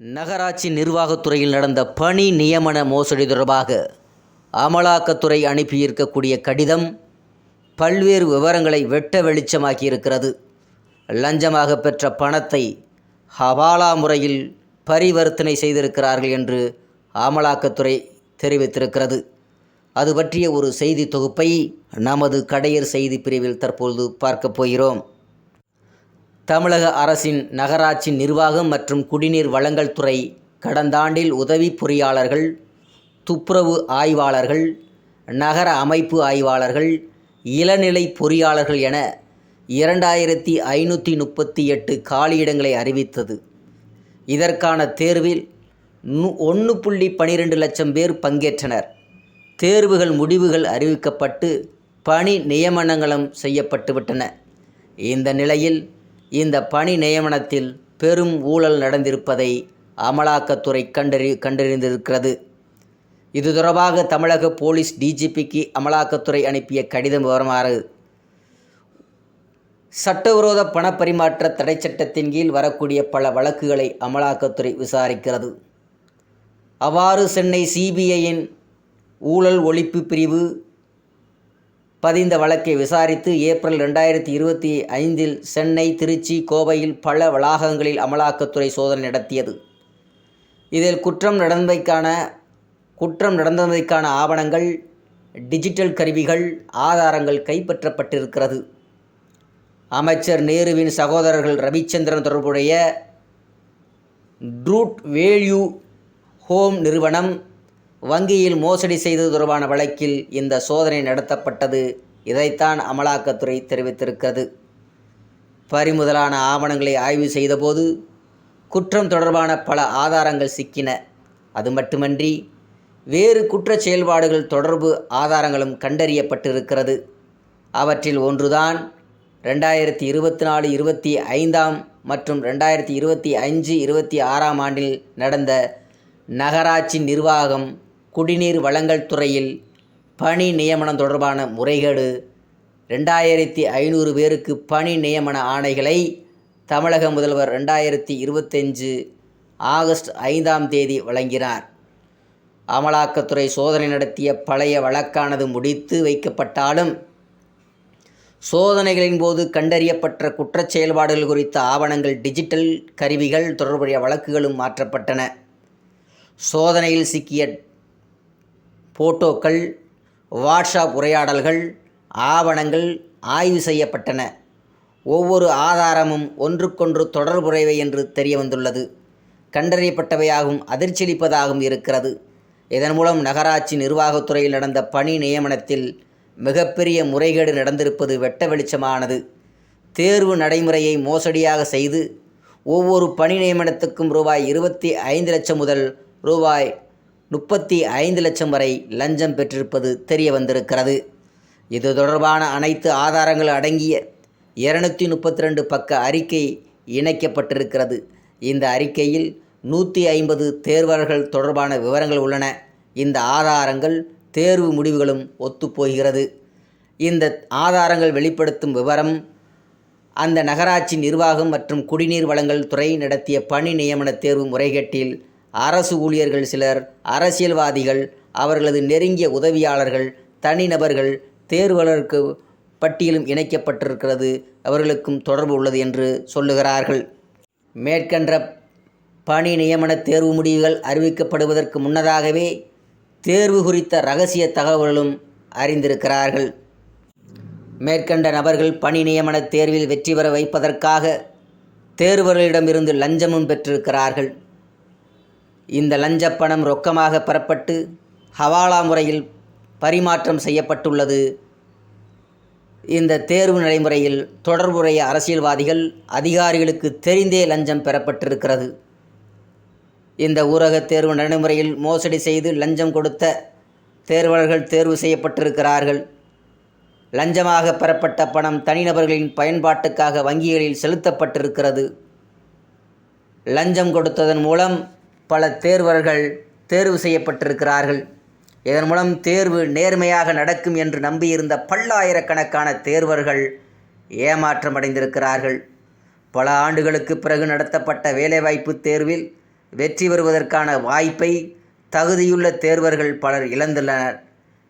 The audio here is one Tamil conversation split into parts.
நகராட்சி நிர்வாகத்துறையில் நடந்த பணி நியமன மோசடி தொடர்பாக அமலாக்கத்துறை அனுப்பியிருக்கக்கூடிய கடிதம் பல்வேறு விவரங்களை வெட்ட வெளிச்சமாக்கியிருக்கிறது. லஞ்சமாக பெற்ற பணத்தை ஹவாலா முறையில் பரிவர்த்தனை செய்திருக்கிறார்கள் என்று அமலாக்கத்துறை தெரிவித்திருக்கிறது. அது பற்றிய ஒரு செய்தி தொகுப்பை நமது கடையர் செய்தி பிரிவில் தற்பொழுது பார்க்கப் போகிறோம். தமிழக அரசின் நகராட்சி நிர்வாகம் மற்றும் குடிநீர் வழங்கல் துறை கடந்த ஆண்டில் உதவி பொறியாளர்கள் துப்புரவு ஆய்வாளர்கள் நகர அமைப்பு ஆய்வாளர்கள் இளநிலை பொறியாளர்கள் என இரண்டாயிரத்தி ஐநூற்றி முப்பத்தி எட்டு காலியிடங்களை அறிவித்தது. இதற்கான தேர்வில் நூ ஒன்று புள்ளி பனிரெண்டு லட்சம் பேர் பங்கேற்றனர். தேர்வுகள் முடிவுகள் அறிவிக்கப்பட்டு பணி நியமனங்களும் செய்யப்பட்டுவிட்டன இந்த நிலையில் இந்த பணி நியமனத்தில் பெரும் ஊழல் நடந்திருப்பதை அமலாக்கத்துறை கண்டறி கண்டறிந்திருக்கிறது. இது தொடர்பாக தமிழக போலீஸ் டிஜிபிக்கு அமலாக்கத்துறை அனுப்பிய கடிதம் விவரமாறு. சட்டவிரோத பணப்பரிமாற்ற தடை சட்டத்தின் கீழ் வரக்கூடிய பல வழக்குகளை அமலாக்கத்துறை விசாரிக்கிறது. அவ்வாறு சென்னை சிபிஐயின் ஊழல் ஒழிப்பு பிரிவு பதிந்த வழக்கை விசாரித்து ஏப்ரல் ரெண்டாயிரத்தி இருபத்தி ஐந்தில் சென்னை திருச்சி கோவையில் பல வளாகங்களில் அமலாக்கத்துறை சோதனை நடத்தியது. இதில் குற்றம் நடந்தமைக்கான குற்றம் நடந்தமைக்கான ஆவணங்கள் டிஜிட்டல் கருவிகள் ஆதாரங்கள் கைப்பற்றப்பட்டிருக்கிறது. அமைச்சர் நேருவின் சகோதரர்கள் ரவிச்சந்திரன் தொடர்புடைய ட்ரூட் வேல்யூ ஹோம் நிறுவனம் வங்கியில் மோசடி செய்தது தொடர்பான வழக்கில் இந்த சோதனை நடத்தப்பட்டது. இதைத்தான் அமலாக்கத்துறை தெரிவித்திருக்கிறது. பறிமுதலான ஆவணங்களை ஆய்வு செய்தபோது குற்றம் தொடர்பான பல ஆதாரங்கள் சிக்கின. அது மட்டுமன்றி வேறு குற்ற செயல்பாடுகள் தொடர்பு ஆதாரங்களும் கண்டறியப்பட்டிருக்கிறது. அவற்றில் ஒன்றுதான் ரெண்டாயிரத்தி இருபத்தி நாலு இருபத்தி ஐந்தாம் மற்றும் ரெண்டாயிரத்தி இருபத்தி அஞ்சு இருபத்தி ஆறாம் ஆண்டில் நடந்த நகராட்சி நிர்வாகம் குடிநீர் வழங்கல் துறையில் பணி நியமனம் தொடர்பான முறைகேடு. ரெண்டாயிரத்தி ஐநூறு பேருக்கு பணி நியமன ஆணைகளை தமிழக முதல்வர் ரெண்டாயிரத்தி இருபத்தஞ்சு ஆகஸ்ட் ஐந்தாம் தேதி வழங்கினார். அமலாக்கத்துறை சோதனை நடத்திய பழைய வழக்கானது முடித்து வைக்கப்பட்டாலும் சோதனைகளின் போது கண்டறியப்பட்ட குற்றச் செயல்பாடுகள் குறித்த ஆவணங்கள் டிஜிட்டல் கருவிகள் தொடர்புடைய வழக்குகளும் மாற்றப்பட்டன. சோதனையில் சிக்கிய போட்டோக்கள் வாட்ஸ்அப் உரையாடல்கள் ஆவணங்கள் ஆய்வு செய்யப்பட்டன. ஒவ்வொரு ஆதாரமும் ஒன்றுக்கொன்று தொடர்புடையவை என்று தெரிய வந்துள்ளது கண்டறியப்பட்டவையாகவும் அதிர்ச்சியளிப்பதாகவும் இருக்கிறது. இதன் மூலம் நகராட்சி நிர்வாகத்துறையில் நடந்த பணி நியமனத்தில் மிகப்பெரிய முறைகேடு நடந்திருப்பது வெட்ட வெளிச்சமானது. தேர்வு நடைமுறையை மோசடியாக செய்து ஒவ்வொரு பணி நியமனத்துக்கும் ரூபாய் இருபத்தி ஐந்து லட்சம் முதல் ரூபாய் முப்பத்தி ஐந்து லட்சம் வரை லஞ்சம் பெற்றிருப்பது தெரிய வந்திருக்கிறது இது தொடர்பான அனைத்து ஆதாரங்கள் அடங்கிய இருநூற்றி முப்பத்தி ரெண்டு பக்க அறிக்கை இணைக்கப்பட்டிருக்கிறது. இந்த அறிக்கையில் நூற்றி ஐம்பது தேர்வர்கள் தொடர்பான விவரங்கள் உள்ளன. இந்த ஆதாரங்கள் தேர்வு முடிவுகளும் ஒத்துப்போகிறது. இந்த ஆதாரங்கள் வெளிப்படுத்தும் விவரம் அந்த நகராட்சி நிர்வாகம் மற்றும் குடிநீர் வழங்கல் துறை நடத்திய பணி நியமன தேர்வு முறைகேட்டில் அரசு ஊழியர்கள் சிலர் அரசியல்வாதிகள் அவர்களது நெருங்கிய உதவியாளர்கள் தனிநபர்கள் தேர்வாளருக்கு பட்டியலும் இணைக்கப்பட்டிருக்கிறது. அவர்களுக்கும் தொடர்பு உள்ளது என்று சொல்லுகிறார்கள். மேற்கண்ட பணி நியமன தேர்வு முடிவுகள் அறிவிக்கப்படுவதற்கு முன்னதாகவே தேர்வு குறித்த ரகசிய தகவல்களும் அறிந்திருக்கிறார்கள். மேற்கண்ட நபர்கள் பணி நியமன தேர்வில் வெற்றி பெற வைப்பதற்காக தேர்வர்களிடமிருந்து லஞ்சமும் பெற்றிருக்கிறார்கள். இந்த லஞ்சப் பணம் ரொக்கமாக பெறப்பட்டு ஹவாலா முறையில் பரிமாற்றம் செய்யப்பட்டுள்ளது. இந்த தேர்வு நடைமுறையில் தொடர்புடைய அரசியல்வாதிகள் அதிகாரிகளுக்கு தெரிந்தே லஞ்சம் பெறப்பட்டிருக்கிறது. இந்த ஊரக தேர்வு நடைமுறையில் மோசடி செய்து லஞ்சம் கொடுத்த தேர்வர்கள் தேர்வு செய்யப்பட்டிருக்கிறார்கள். லஞ்சமாக பெறப்பட்ட பணம் தனிநபர்களின் பயன்பாட்டுக்காக வங்கிகளில் செலுத்தப்பட்டிருக்கிறது. லஞ்சம் கொடுத்ததன் மூலம் பல தேர்வர்கள் தேர்வு செய்யப்பட்டிருக்கிறார்கள். இதன் மூலம் தேர்வு நேர்மையாக நடக்கும் என்று நம்பியிருந்த பல்லாயிரக்கணக்கான தேர்வர்கள் ஏமாற்றமடைந்திருக்கிறார்கள் பல ஆண்டுகளுக்கு பிறகு நடத்தப்பட்ட வேலைவாய்ப்பு தேர்வில் வெற்றி பெறுவதற்கான வாய்ப்பை தகுதியுள்ள தேர்வர்கள் பலர் இழந்துள்ளனர்.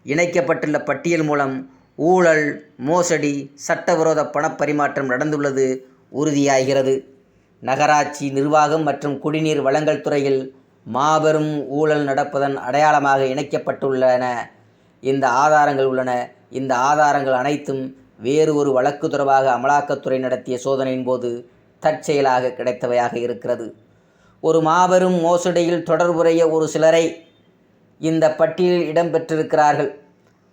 இணைக்கப்பட்டுள்ள பட்டியல் மூலம் ஊழல் மோசடி சட்டவிரோத பணப்பரிமாற்றம் நடந்துள்ளது உறுதியாகிறது. நகராட்சி நிர்வாகம் மற்றும் குடிநீர் வழங்கல் துறையில் மாபெரும் ஊழல் நடப்பதன் அடையாளமாக இணைக்கப்பட்டுள்ளன. இந்த ஆதாரங்கள் உள்ளன. இந்த ஆதாரங்கள் அனைத்தும் வேறு ஒரு வழக்கு தொடர்பாக அமலாக்கத்துறை நடத்திய சோதனையின் போது தற்செயலாக கிடைத்தவையாக இருக்கிறது. ஒரு மாபெரும் மோசடியில் தொடர்புடைய ஒரு சிலரை இந்த பட்டியலில் இடம்பெற்றிருக்கிறார்கள்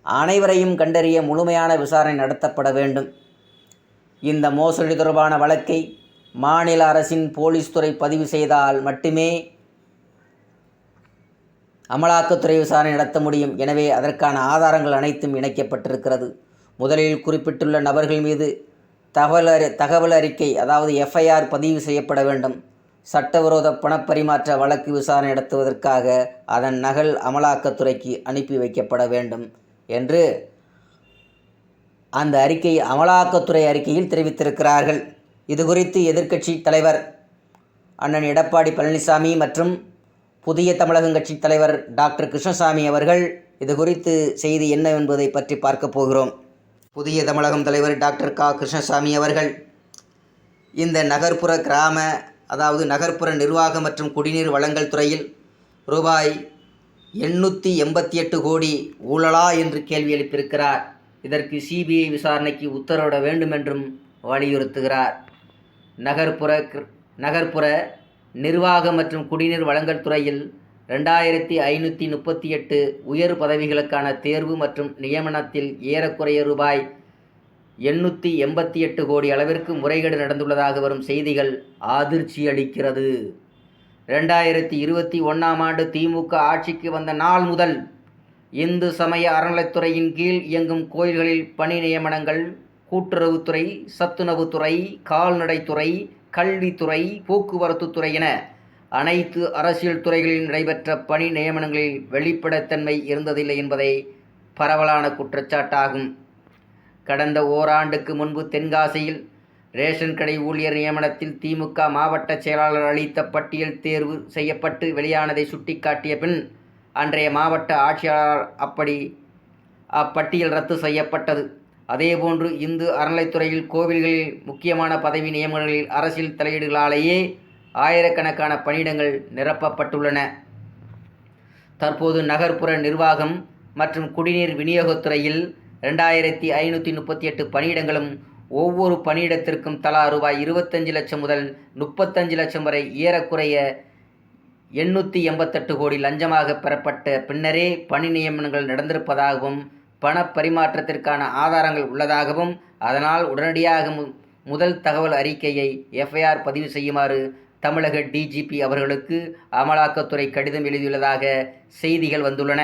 அனைவரையும் கண்டறிய முழுமையான விசாரணை நடத்தப்பட வேண்டும். இந்த மோசடி தொடர்பான வழக்கை மாநில அரசின் போலீஸ் துறை பதிவு செய்தால் மட்டுமே அமலாக்கத்துறை விசாரணை நடத்த முடியும். எனவே அதற்கான ஆதாரங்கள் அனைத்தும் இணைக்கப்பட்டிருக்கிறது. முதலில் குறிப்பிட்டுள்ள நபர்கள் மீது தகவல் அறி தகவல் அறிக்கை அதாவது எஃப்ஐஆர் பதிவு செய்யப்பட வேண்டும். சட்டவிரோத பணப்பரிமாற்ற வழக்கு விசாரணை நடத்துவதற்காக அதன் நகல் அமலாக்கத்துறைக்கு அனுப்பி வைக்கப்பட வேண்டும் என்று அந்த அறிக்கை அமலாக்கத்துறை அறிக்கையில் தெரிவித்திருக்கிறார்கள். இது குறித்து எதிர்க்கட்சி தலைவர் அண்ணன் எடப்பாடி பழனிசாமி மற்றும் புதிய தமிழகம் கட்சி தலைவர் டாக்டர் கிருஷ்ணசாமி அவர்கள் இது குறித்து செய்தி என்ன என்பதை பற்றி பார்க்க போகிறோம். புதிய தமிழகம் தலைவர் டாக்டர் கா. கிருஷ்ணசாமி அவர்கள் இந்த நகர்ப்புற கிராம அதாவது நகர்ப்புற நிர்வாகம் மற்றும் குடிநீர் வழங்கல் துறையில் ரூபாய் எண்ணூற்றி எண்பத்தி எட்டு கோடி ஊழலா என்று கேள்வி எழுப்பியிருக்கிறார். இதற்கு சிபிஐ விசாரணைக்கு உத்தரவிட வேண்டும் என்றும் வலியுறுத்துகிறார். நகர்ப்புற நகர்ப்புற நிர்வாக மற்றும் குடிநீர் வழங்கல் துறையில் ரெண்டாயிரத்தி ஐநூற்றி முப்பத்தி எட்டு உயர் பதவிகளுக்கான தேர்வு மற்றும் நியமனத்தில் ஏறக்குறைய ரூபாய் எண்ணூற்றி எண்பத்தி எட்டு கோடி அளவிற்கு முறைகேடு நடந்துள்ளதாக வரும் செய்திகள் அதிர்ச்சி அளிக்கிறது. ரெண்டாயிரத்தி இருபத்தி ஒன்றாம் ஆண்டு திமுக ஆட்சிக்கு வந்த நாள் முதல் இந்து சமய அறநிலைத்துறையின் கீழ் இயங்கும் கோயில்களில் பணி நியமனங்கள் கூட்டுறவுத்துறை சத்துணவுத்துறை கால்நடைத்துறை கல்வித்துறை போக்குவரத்துத்துறை என அனைத்து அரசியல் துறைகளில் நடைபெற்ற பணி நியமனங்களில் வெளிப்படைத்தன்மை இருந்ததில்லை என்பதை பரவலான குற்றச்சாட்டாகும். கடந்த ஓராண்டுக்கு முன்பு தென்காசியில் ரேஷன் கடை ஊழியர் நியமனத்தில் திமுக மாவட்ட செயலாளர் அளித்த பட்டியல் தேர்வு செய்யப்பட்டு வெளியானதை சுட்டிக்காட்டிய பின் அன்றைய மாவட்ட ஆட்சியாளர் அப்படி அப்பட்டியல் ரத்து செய்யப்பட்டது. அதேபோன்று இந்து அறநிலைத்துறையில் கோவில்களில் முக்கியமான பதவி நியமனங்களில் அரசியல் தலையீடுகளாலேயே ஆயிரக்கணக்கான பணியிடங்கள் நிரப்பப்பட்டுள்ளன. தற்போது நகர்ப்புற நிர்வாகம் மற்றும் குடிநீர் விநியோகத்துறையில் ரெண்டாயிரத்தி ஐநூற்றி முப்பத்தி எட்டு பணியிடங்களும் ஒவ்வொரு பணியிடத்திற்கும் தலா ரூபாய் இருபத்தஞ்சு லட்சம் முதல் முப்பத்தஞ்சு லட்சம் வரை ஏறக்குறைய எண்ணூற்றி எண்பத்தெட்டு கோடி லஞ்சமாக பெறப்பட்ட பின்னரே பணி நியமனங்கள் நடந்திருப்பதாகவும் பண பரிமாற்றத்திற்கான ஆதாரங்கள் உள்ளதாகவும் அதனால் உடனடியாக மு முதல் தகவல் அறிக்கையை எஃப்ஐஆர் பதிவு செய்யுமாறு தமிழக டிஜிபி அவர்களுக்கு அமலாக்கத்துறை கடிதம் எழுதியுள்ளதாக செய்திகள் வந்துள்ளன.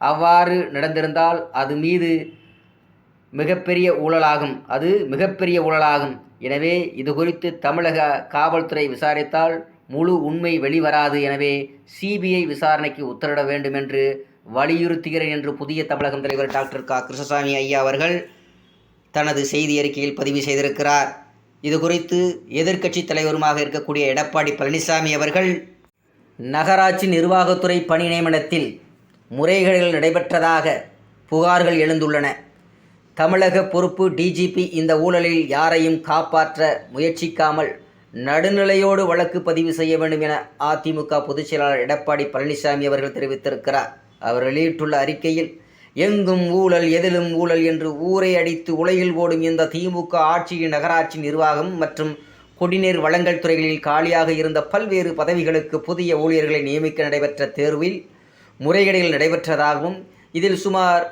அவ்வாறு நடந்திருந்தால் அது மீது மிகப்பெரிய ஊழலாகும் அது மிகப்பெரிய ஊழலாகும். எனவே இது குறித்து தமிழக காவல்துறை விசாரித்தால் முழு உண்மை வெளிவராது. எனவே சிபிஐ விசாரணைக்கு உத்தரவிட வேண்டும் என்று வலியுறுத்துகிறேன் என்று புதிய தமிழகம் தலைவர் டாக்டர் கா. கிருஷ்ணசாமி ஐயா அவர்கள் தனது செய்தி அறிக்கையில் பதிவு செய்திருக்கிறார். இது குறித்து எதிர்க்கட்சி தலைவருமாக இருக்கக்கூடிய எடப்பாடி பழனிசாமி அவர்கள் நகராட்சி நிர்வாகத்துறை பணி நியமனத்தில் முறைகேடுகள் நடைபெற்றதாக புகார்கள் எழுந்துள்ளன. தமிழக பொறுப்பு டிஜிபி இந்த ஊழலில் யாரையும் காப்பாற்ற முயற்சிக்காமல் நடுநிலையோடு வழக்கு பதிவு செய்ய வேண்டும் என அதிமுக பொதுச் செயலாளர் எடப்பாடி பழனிசாமி அவர்கள் தெரிவித்திருக்கிறார். அவர் வெளியிட்டுள்ள அறிக்கையில் எங்கும் ஊழல் எதிலும் ஊழல் என்று ஊரை அடித்து உலகில் ஓடும் இந்த திமுக ஆட்சியின் நகராட்சி நிர்வாகம் மற்றும் குடிநீர் வழங்கல் துறைகளில் காலியாக இருந்த பல்வேறு பதவிகளுக்கு புதிய ஊழியர்களை நியமிக்க நடைபெற்ற தேர்வில் முறைகேடுகள் நடைபெற்றதாகவும் இதில் சுமார்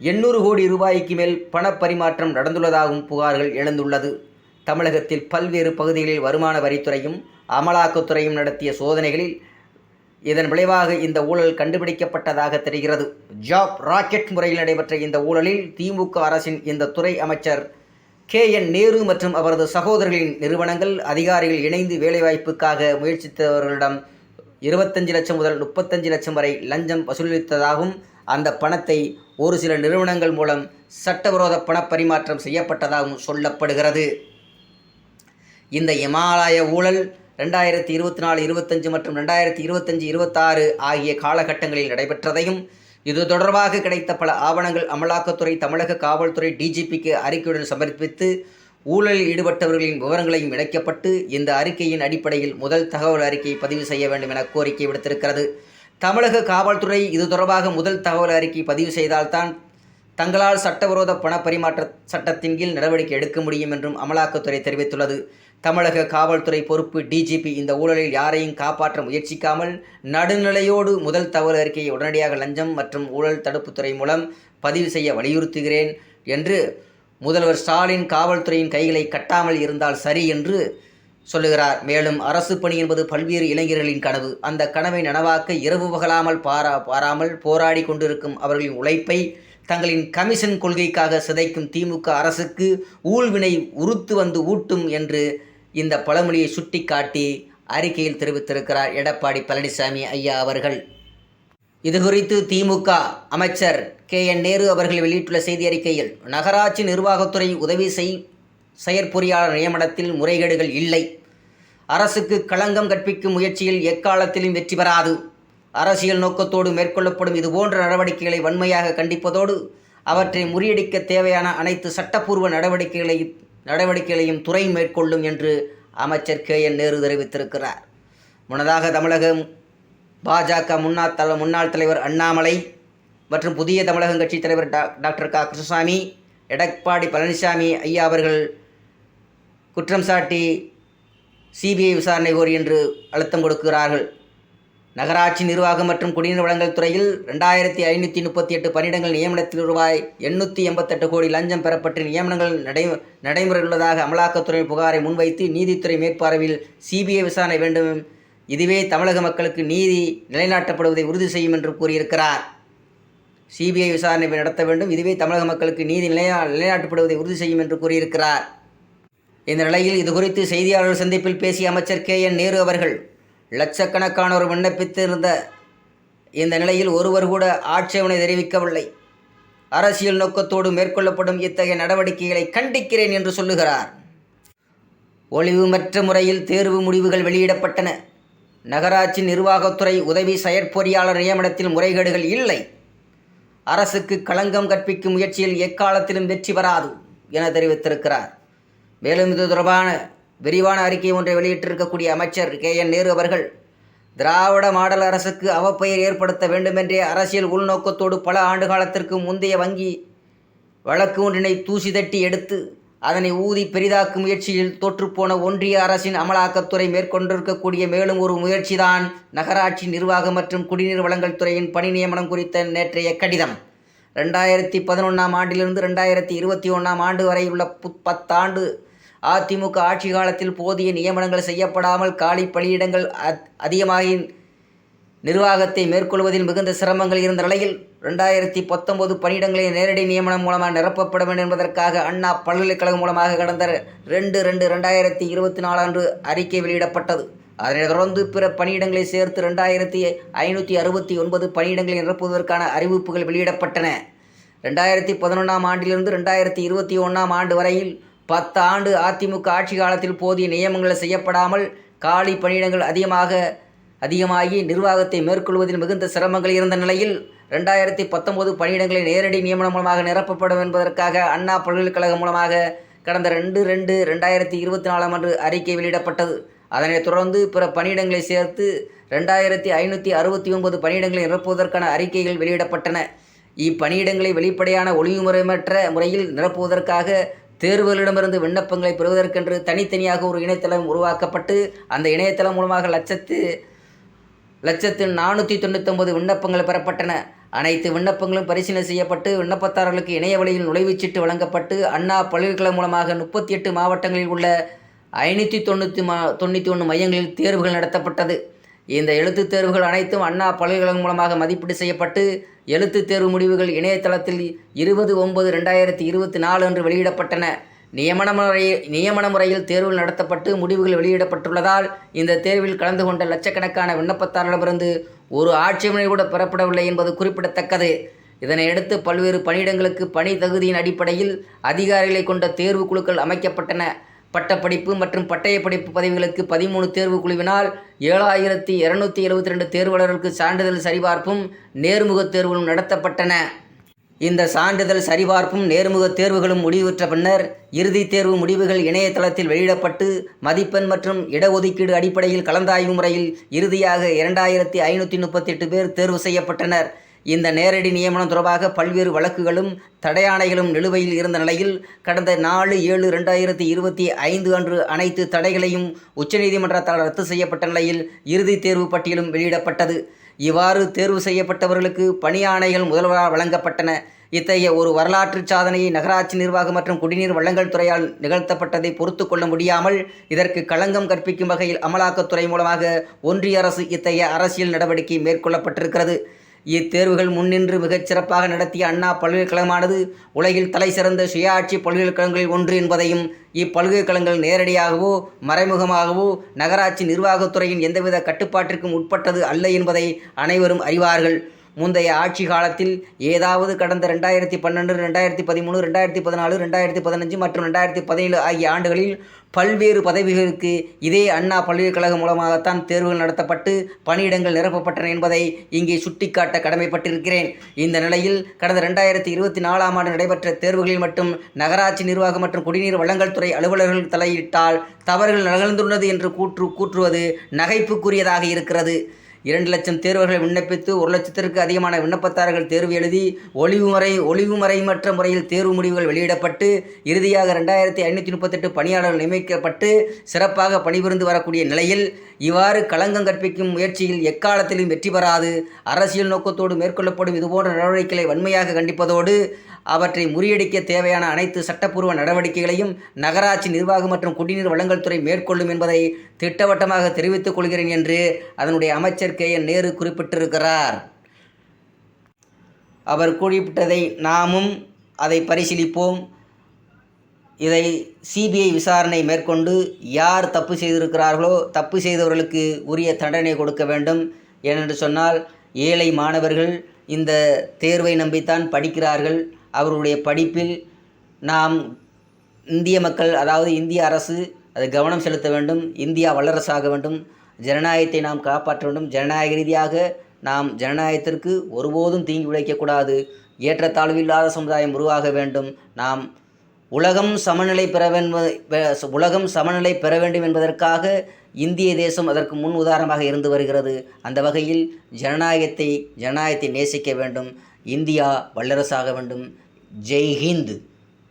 எண்ணூறு கோடி ரூபாய்க்கு மேல் பணப்பரிமாற்றம் நடந்துள்ளதாகவும் புகார்கள் எழுந்துள்ளது. தமிழகத்தில் பல்வேறு பகுதிகளில் வருமான வரித்துறையும் அமலாக்கத்துறையும் நடத்திய சோதனைகளில் இதன் விளைவாக இந்த ஊழல் கண்டுபிடிக்கப்பட்டதாக தெரிகிறது. ஜாப் ராக்கெட் முறையில் நடைபெற்ற இந்த ஊழலில் திமுக அரசின் இந்த துறை அமைச்சர் கே என் நேரு மற்றும் அவரது சகோதரர்களின் நிறுவனங்கள் அதிகாரிகள் இணைந்து வேலைவாய்ப்புக்காக முயற்சித்தவர்களிடம் இருபத்தஞ்சு லட்சம் முதல் முப்பத்தஞ்சு லட்சம் வரை லஞ்சம் வசூலித்ததாகவும் அந்த பணத்தை ஒரு சில நிறுவனங்கள் மூலம் சட்டவிரோத பணப்பரிமாற்றம் செய்யப்பட்டதாகவும் சொல்லப்படுகிறது. இந்த இமாலய ஊழல் ரெண்டாயிரத்தி இருபத்தி நாலு இருபத்தஞ்சு மற்றும் ரெண்டாயிரத்தி இருபத்தஞ்சு இருபத்தாறு ஆகிய காலகட்டங்களில் நடைபெற்றதையும் இது தொடர்பாக கிடைத்த பல ஆவணங்கள் அமலாக்கத்துறை தமிழக காவல்துறை டிஜிபிக்கு அறிக்கையுடன் சமர்ப்பித்து ஊழலில் ஈடுபட்டவர்களின் விவரங்களையும் இணைக்கப்பட்டு இந்த அறிக்கையின் அடிப்படையில் முதல் தகவல் அறிக்கையை பதிவு செய்ய வேண்டும் என கோரிக்கை விடுத்திருக்கிறது. தமிழக காவல்துறை இது தொடர்பாக முதல் தகவல் அறிக்கை பதிவு செய்தால்தான் தங்களால் சட்டவிரோத பண பரிமாற்ற சட்டத்தின் கீழ் நடவடிக்கை எடுக்க முடியும் என்றும் அமலாக்கத்துறை தெரிவித்துள்ளது. தமிழக காவல்துறை பொறுப்பு டிஜிபி இந்த ஊழலில் யாரையும் காப்பாற்ற முயற்சிக்காமல் நடுநிலையோடு முதல் தவறு அறிக்கையை உடனடியாக லஞ்சம் மற்றும் ஊழல் தடுப்புத்துறை மூலம் பதிவு செய்ய வலியுறுத்துகிறேன் என்று முதல்வர் ஸ்டாலின் காவல்துறையின் கைகளை கட்டாமல் இருந்தால் சரி என்று சொல்லுகிறார். மேலும் அரசு பணி என்பது பல்வேறு இளைஞர்களின் கனவு. அந்த கனவை நனவாக்க இரவு பகலாமல் பாரா பாராமல் போராடி கொண்டிருக்கும் அவர்களின் உழைப்பை தங்களின் கமிஷன் கொள்கைக்காக சிதைக்கும் திமுக அரசுக்கு ஊழ்வினை உறுத்து வந்து ஊட்டும் என்று இந்த பழமொழியை சுட்டிக்காட்டி அறிக்கையில் தெரிவித்திருக்கிறார் எடப்பாடி பழனிசாமி ஐயா அவர்கள். இது குறித்து திமுக அமைச்சர் கே என் நேரு அவர்கள் வெளியிட்டுள்ள செய்தி அறிக்கையில் நகராட்சி நிர்வாகத்துறை உதவி செய் செயற்பொறியாளர் நியமனத்தில் முறைகேடுகள் இல்லை. அரசுக்கு களங்கம் கற்பிக்கும் முயற்சியில் எக்காலத்திலும் வெற்றி பெறாது. அரசியல் நோக்கத்தோடு மேற்கொள்ளப்படும் இதுபோன்ற நடவடிக்கைகளை வன்மையாக கண்டிப்பதோடு அவற்றை முறியடிக்க தேவையான அனைத்து சட்டப்பூர்வ நடவடிக்கைகளை நடவடிக்கைகளையும் துறை மேற்கொள்ளும் என்று அமைச்சர் கே என் நேரு தெரிவித்திருக்கிறார். முன்னதாக தமிழகம் பாஜக முன்னாள் தல முன்னாள் தலைவர் அண்ணாமலை மற்றும் புதிய தமிழகம் கட்சி தலைவர் டா டாக்டர் க. கிருஷ்ணசாமி எடப்பாடி பழனிசாமி ஐயா அவர்கள் குற்றம் சாட்டி சிபிஐ விசாரணை கோரி என்று அழுத்தம் கொடுக்கிறார்கள். நகராட்சி நிர்வாகம் மற்றும் குடிநீர் வழங்கல் துறையில் ரெண்டாயிரத்தி ஐநூற்றி முப்பத்தி எட்டு பணியிடங்கள் நியமனத்தில் ரூபாய் எண்ணூற்றி எண்பத்தெட்டு கோடி லஞ்சம் பெறப்பட்ட நியமனங்கள் நடை நடைமுறையுள்ளதாக அமலாக்கத்துறை புகாரை முன்வைத்து நீதித்துறை மேற்பார்வையில் சிபிஐ விசாரணை வேண்டும். இதுவே தமிழக மக்களுக்கு நீதி நிலைநாட்டப்படுவதை உறுதி செய்யும் என்று கூறியிருக்கிறார். சிபிஐ விசாரணை நடத்த வேண்டும். இதுவே தமிழக மக்களுக்கு நீதி நிலையா நிலைநாட்டப்படுவதை உறுதி செய்யும் என்று கூறியிருக்கிறார். இந்த நிலையில் இதுகுறித்து செய்தியாளர்கள் செய்தியாளர் சந்திப்பில் பேசிய அமைச்சர் கே என் நேரு அவர்கள் லட்சக்கணக்கானோர் விண்ணப்பித்திருந்த இந்த நிலையில் ஒருவர் கூட ஆட்சேபனை தெரிவிக்கவில்லை. அரசியல் நோக்கத்தோடு மேற்கொள்ளப்படும் இத்தகைய நடவடிக்கைகளை கண்டிக்கிறேன் என்று சொல்லுகிறார். ஒளிவுமற்ற முறையில் தேர்வு முடிவுகள் வெளியிடப்பட்டன. நகராட்சி நிர்வாகத்துறை உதவி செயற்பொறியாளர் நியமனத்தில் முறைகேடுகள் இல்லை. அரசுக்கு களங்கம் கற்பிக்கும் முயற்சியில் எக்காலத்திலும் வெற்றி பெறாது என தெரிவித்திருக்கிறார். மேலும் இது தொடர்பான விரிவான அறிக்கை ஒன்றை வெளியிட்டிருக்கக்கூடிய அமைச்சர் கே என் நேரு அவர்கள் திராவிட மாடல் அரசுக்கு அவப்பெயர் ஏற்படுத்த வேண்டுமென்றே அரசியல் உள்நோக்கத்தோடு பல ஆண்டு காலத்திற்கு முந்தைய வங்கி வழக்கு ஒன்றினை தூசி தட்டி எடுத்து அதனை ஊதி பெரிதாக்கும் முயற்சியில் தோற்றுப்போன ஒன்றிய அரசின் அமலாக்கத்துறை மேற்கொண்டிருக்கக்கூடிய மேலும் ஒரு முயற்சிதான் நகராட்சி நிர்வாகம் மற்றும் குடிநீர் வழங்கல் துறையின் பணி நியமனம் குறித்த நேற்றைய கடிதம். ரெண்டாயிரத்தி பதினொன்றாம் ஆண்டிலிருந்து ரெண்டாயிரத்தி இருபத்தி ஒன்றாம் ஆண்டு வரை உள்ள பு பத்தாண்டு அதிமுக ஆட்சி காலத்தில் போதிய நியமனங்கள் செய்யப்படாமல் காலி பணியிடங்கள் அத் அதிகமாகி நிர்வாகத்தை மேற்கொள்வதில் மிகுந்த சிரமங்கள் இருந்த நிலையில் ரெண்டாயிரத்தி பத்தொன்பது பணியிடங்களை நேரடி நியமனம் மூலமாக நிரப்பப்பட வேண்டும் என்பதற்காக அண்ணா பல்கலைக்கழகம் மூலமாக கடந்த ரெண்டு ரெண்டு ரெண்டாயிரத்தி இருபத்தி நாலு அன்று அறிக்கை வெளியிடப்பட்டது. அதனைத் தொடர்ந்து பிற பணியிடங்களை சேர்த்து ரெண்டாயிரத்தி ஐநூற்றி அறுபத்தி ஒன்பது பணியிடங்களை நிரப்புவதற்கான அறிவிப்புகள் வெளியிடப்பட்டன. ரெண்டாயிரத்தி பதினொன்றாம் ஆண்டிலிருந்து ரெண்டாயிரத்தி இருபத்தி ஒன்றாம் ஆண்டு வரையில் பத்து ஆண்டு அதிமுக ஆட்சி காலத்தில் போதிய நியமனங்கள் செய்யப்படாமல் காலி பணியிடங்கள் அதிகமாக அதிகமாகி நிர்வாகத்தை மேற்கொள்வதில் மிகுந்த சிரமங்கள் இருந்த நிலையில் ரெண்டாயிரத்தி பத்தொன்பது பணியிடங்களை நேரடி நியமனம் மூலமாக நிரப்பப்படும் என்பதற்காக அண்ணா பல்கலைக்கழகம் மூலமாக கடந்த ரெண்டு ரெண்டு ரெண்டாயிரத்தி இருபத்தி நாலாம் அன்று அறிக்கை வெளியிடப்பட்டது. அதனைத் தொடர்ந்து பிற பணியிடங்களை சேர்த்து ரெண்டாயிரத்தி ஐநூற்றி அறுபத்தி ஒன்பது பணியிடங்களை நிரப்புவதற்கான அறிக்கைகள் வெளியிடப்பட்டன. இப்பணியிடங்களை வெளிப்படையான ஒளிவுமுறைமற்ற முறையில் நிரப்புவதற்காக தேர்வுகளிடமிருந்து விண்ணப்பங்களை பெறுவதற்கென்று தனித்தனியாக ஒரு இணையதளம் உருவாக்கப்பட்டு அந்த இணையதளம் மூலமாக லட்சத்து லட்சத்து நானூற்றி தொண்ணூத்தொம்பது விண்ணப்பங்கள் பெறப்பட்டன. அனைத்து விண்ணப்பங்களும் பரிசீலனை செய்யப்பட்டு விண்ணப்பத்தாரர்களுக்கு இணைய வழியில் நுழைவுச்சீட்டு வழங்கப்பட்டு அண்ணா பல்கலைக்கழகம் மூலமாக முப்பத்தி எட்டு மாவட்டங்களில் உள்ள ஐநூற்றி தொண்ணூற்றி மா தொண்ணூற்றி ஒன்று மையங்களில் தேர்வுகள் நடத்தப்பட்டது. இந்த எழுத்துத் தேர்வுகள் அனைத்தும் அண்ணா பல்கலைக்கழகம் மூலமாக மதிப்பீடு செய்யப்பட்டு எழுத்துத் தேர்வு முடிவுகள் இணையதளத்தில் இருபது ஒன்பது ரெண்டாயிரத்தி இருபத்தி நாலு அன்று வெளியிடப்பட்டன. நியமன முறை நியமன முறையில் தேர்வுகள் நடத்தப்பட்டு முடிவுகள் வெளியிடப்பட்டுள்ளதால் இந்த தேர்வில் கலந்து கொண்ட லட்சக்கணக்கான விண்ணப்பத்தாரிடமிருந்து ஒரு ஆட்சேபனை கூட பெறப்படவில்லை என்பது குறிப்பிடத்தக்கது. இதனையடுத்து பல்வேறு பணியிடங்களுக்கு பணி தகுதியின் அடிப்படையில் அதிகாரிகளை கொண்ட தேர்வு குழுக்கள் அமைக்கப்பட்டன. பட்டப்படிப்பு மற்றும் பட்டய படிப்பு பதவிகளுக்கு பதிமூணு தேர்வு குழுவினால் ஏழாயிரத்தி இரநூத்தி எழுபத்தி ரெண்டு தேர்வாளர்களுக்கு சான்றிதழ் சரிபார்ப்பும் நேர்முகத் தேர்வுகளும் நடத்தப்பட்டன. இந்த சான்றிதழ் சரிபார்ப்பும் நேர்முகத் தேர்வுகளும் முடிவுற்ற பின்னர் இறுதித் தேர்வு முடிவுகள் இணையதளத்தில் வெளியிடப்பட்டு மதிப்பெண் மற்றும் இடஒதுக்கீடு அடிப்படையில் கலந்தாய்வு முறையில் இறுதியாக இரண்டாயிரத்தி ஐநூற்றி முப்பத்தெட்டு பேர் தேர்வு செய்யப்பட்டனர். இந்த நேரடி நியமனம் தொடர்பாக பல்வேறு வழக்குகளும் தடையாணைகளும் நிலுவையில் இருந்த நிலையில் கடந்த நாலு ஏழு ரெண்டாயிரத்தி இருபத்தி ஐந்து அன்று அனைத்து தடைகளையும் உச்சநீதிமன்றத்தால் ரத்து செய்யப்பட்ட நிலையில் இறுதித் தேர்வு பட்டியலும் வெளியிடப்பட்டது. இவ்வாறு தேர்வு செய்யப்பட்டவர்களுக்கு பணி முதல்வரால் வழங்கப்பட்டன. இத்தகைய ஒரு வரலாற்று சாதனையை நகராட்சி நிர்வாகம் மற்றும் குடிநீர் வழங்கல் துறையால் நிகழ்த்தப்பட்டதை பொறுத்து கொள்ள முடியாமல் இதற்கு களங்கம் கற்பிக்கும் வகையில் அமலாக்கத்துறை மூலமாக ஒன்றிய அரசு இத்தகைய அரசியல் நடவடிக்கை மேற்கொள்ளப்பட்டிருக்கிறது. இத்தேர்வுகள் முன்னின்று மிகச் சிறப்பாக நடத்திய அண்ணா பல்கலைக்கழகமானது உலகில் தலை சிறந்த சுயாட்சி பல்கலைக்கழகங்களில் ஒன்று என்பதையும் இப்பல்கலைக்கழகங்கள் நேரடியாகவோ மறைமுகமாகவோ நகராட்சி நிர்வாகத்துறையின் எந்தவித கட்டுப்பாட்டிற்கும் உட்பட்டது அல்ல என்பதை அனைவரும் அறிவார்கள். முந்தைய ஆட்சி காலத்தில் ஏதாவது கடந்த ரெண்டாயிரத்தி பன்னெண்டு ரெண்டாயிரத்தி பதிமூணு ரெண்டாயிரத்தி பதினாலு ரெண்டாயிரத்தி பதினஞ்சு மற்றும் ரெண்டாயிரத்தி பதினேழு ஆகிய ஆண்டுகளில் பல்வேறு பதவிகளுக்கு இதே அண்ணா பல்கலைக்கழகம் மூலமாகத்தான் தேர்வுகள் நடத்தப்பட்டு பணியிடங்கள் நிரப்பப்பட்டன என்பதை இங்கே சுட்டிக்காட்ட கடமைப்பட்டிருக்கிறேன். இந்த நிலையில் கடந்த ரெண்டாயிரத்தி இருபத்தி நாலாம் ஆண்டு நடைபெற்ற தேர்வுகளில் மட்டும் நகராட்சி நிர்வாகம் மற்றும் குடிநீர் வழங்கல் துறை அலுவலர்கள் தலையிட்டால் தவறுகள் நகழ்ந்துள்ளது என்று கூற்று கூற்றுவது நகைப்புக்குரியதாக இருக்கிறது. இரண்டு லட்சம் தேர்வர்கள் விண்ணப்பித்து ஒரு லட்சத்திற்கு அதிகமான விண்ணப்பத்தாரர்கள் தேர்வு எழுதி ஒளிவு முறை ஒளிவு முறைமற்ற முறையில் தேர்வு முடிவுகள் வெளியிடப்பட்டு இறுதியாக ரெண்டாயிரத்தி ஐநூற்றி முப்பத்தெட்டு பணியாளர்கள் நியமிக்கப்பட்டு சிறப்பாக பணிபுரிந்து வரக்கூடிய நிலையில் இவ்வாறு களங்கம் கற்பிக்கும் முயற்சியில் எக்காலத்திலும் வெற்றி பெறாது. அரசியல் நோக்கத்தோடு மேற்கொள்ளப்படும் இதுபோன்ற நடவடிக்கைகளை வன்மையாக கண்டிப்பதோடு அவற்றை முறியடிக்க தேவையான அனைத்து சட்டப்பூர்வ நடவடிக்கைகளையும் நகராட்சி நிர்வாகம் மற்றும் குடிநீர் வழங்கல் துறை மேற்கொள்ளும் என்பதை திட்டவட்டமாக தெரிவித்துக் கொள்கிறேன் என்று அதனுடைய அமைச்சர் கே. என். நேரு குறிப்பிட்டிருக்கிறார். அவர் குறிப்பிட்டதை நாமும் அதை பரிசீலிப்போம். இதை சிபிஐ விசாரணை மேற்கொண்டு யார் தப்பு செய்திருக்கிறார்களோ தப்பு செய்தவர்களுக்கு உரிய தண்டனை கொடுக்க வேண்டும் ஏனென்று சொன்னால் ஏழை மாணவர்கள் இந்த தேர்வை நம்பித்தான் படிக்கிறார்கள். அவர்களுடைய படிப்பில் நாம் இந்திய மக்கள் அதாவது இந்திய அரசு அது கவனம் செலுத்த வேண்டும். இந்தியா வல்லரசாக வேண்டும். ஜனநாயகத்தை நாம் காப்பாற்ற வேண்டும். ஜனநாயக ரீதியாக நாம் ஜனநாயகத்திற்கு ஒருபோதும் தீங்கி உழைக்கக்கூடாது ஏற்றத்தாழ்வு இல்லாத சமுதாயம் உருவாக வேண்டும். நாம் உலகம் சமநிலை பெற வேண்டும் உலகம் சமநிலை பெற வேண்டும் என்பதற்காக இந்திய தேசம் அதற்கு முன் உதாரணமாக இருந்து வருகிறது. அந்த வகையில் ஜனநாயகத்தை ஜனநாயகத்தை நேசிக்க வேண்டும். இந்தியா வல்லரசாக வேண்டும். ஜெய்ஹிந்த்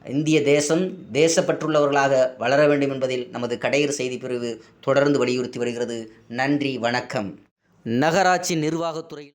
இந்திய தேசம் தேசப்பற்றுள்ளவர்களாக வளர வேண்டும் என்பதில் நமது கடையர் செய்தி பிரிவு தொடர்ந்து வலியுறுத்தி வருகிறது. நன்றி வணக்கம். நகராட்சி நிர்வாகத்துறையில்